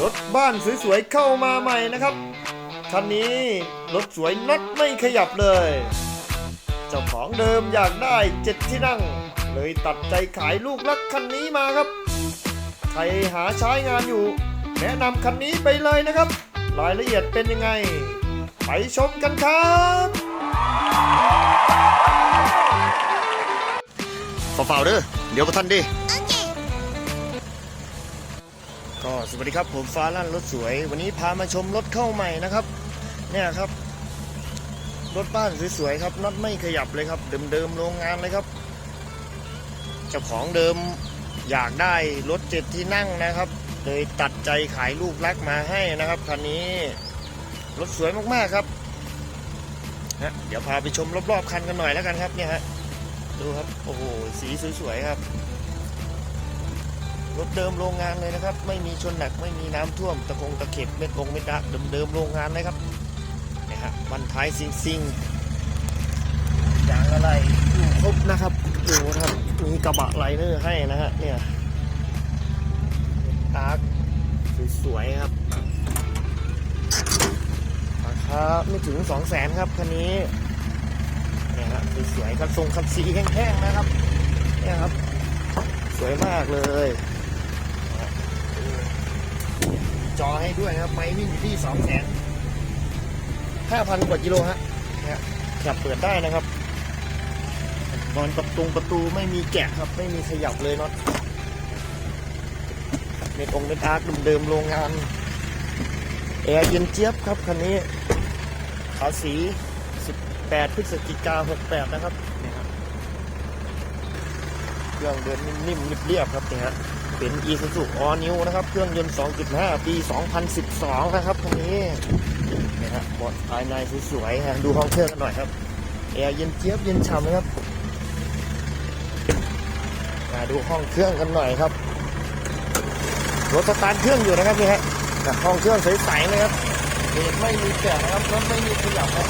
รถบ้านสวยๆเข้ามาใหม่นะครับ คันนี้รถสวยน็อตไม่ขยับเลย เจ้าของเดิมอยากได้เจ็ดที่นั่ง เลยตัดใจขายลูกรักคันนี้มาครับ ใครหาใช้งานอยู่ แนะนำคันนี้ไปเลยนะครับ รายละเอียดเป็นยังไง ไปชมกันครับฝ่าๆเด้อเดี๋ยวประทันดิ ก็สวัสดีครับผมฟ้าลั่นรถสวย วันนี้พามาชมรถเข้าใหม่นะครับ เนี่ยครับรถบ้านสวยๆครับน็อตไม่ขยับเลยครับ เดิมๆโรงงานเลยครับเจ้าของเดิมอยากได้รถเจ็ดที่นั่งนะครับเลยตัดใจขายลูกรักมาให้นะครับคันนี้รถสวยมากๆครับฮะเดี๋ยวพาไปชมรอบๆคันกันหน่อยแล้วกันครับเนี่ยฮะดูครับโอ้โหสีสวยๆครับ รถเดิมโรงงานเลยนะครับ ไม่มีชนหนักไม่มีน้ำท่วมตะคงตะเข็บเม็ดองเม็ดดะเดิมๆโรงงานเลยครับนี่ยฮะบันท้ายซิงซิงอย่างอะไรอยู่ครบนะครับดูครับมีกระบะไลเนอร์ให้นะฮะเนี่ยอาร์สวยๆครับราคาไม่ถึง2 0 0แสนครับคันนี้เนี่ยครับสวยๆครับทรงคันสีแห้งๆนะครับเนี่ยครับ สวยมากเลย จอให้ด้วยนะครับ ไม้วิ่งอยู่ที่สองแสนห้าพันกว่ากิโลฮะเนี่ยขับเปิดได้นะครับตอนประตูประตูไม่มีแกะครับ ไม่มีขยับเลยน็อตเม็ดองเม็ดอาร์คเดิมๆโรงงานแอร์เย็นเจี๊ยบครับคันนี้ขาสี 18 พฤศจิกา68 นะครับ เครับเครื่องเดินนิ่มๆเรียบๆครับเนี่ยฮะ เป็น e s u z u All New นะครับ เครื่องยนต์ 2.5 ปี 2012 นะครับคันนี้นี่ยฮะบาะภายในสวยๆฮะดูห้องเครื่องกันหน่อยครับแอร์เย็นเจี๊ยบเย็นฉ่ำนะครับมาดูห้องเครื่องกันหน่อยครับรถสตาร์ทเครื่องอยู่นะครับนี่ฮะแต่ห้องเครื่องใสๆเลยครับเบรกไม่มีแกะนะครับรถไม่มีขยับครับ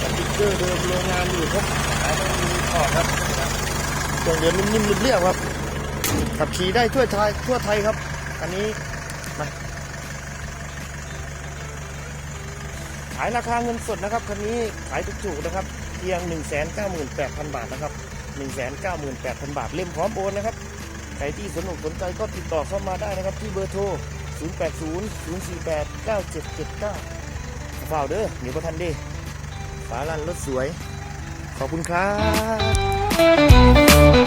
สติ๊กเกอร์เดิมโรงงานอยู่ครบแต่ไม่มีถอดครับเครื่องเดินนิ่มๆเรียบๆครับ ขับขี่ได้ทั่วไทยทั่วไทยครับ อันนี้มาขายราคาเงินสดนะครับคันนี้ขายถูกๆนะครับ เพียง 198,000 บาทนะครับ 198,000 บาทเล่มพร้อมโอนนะครับใครที่สนุกสนใจก็ติดต่อเข้ามาได้นะครับ ที่เบอร์โทร 080 048 9779ฝ่าวเด้อเดี๋ยวก็ทันดีฝาลันรถสวย ขอบคุณครับ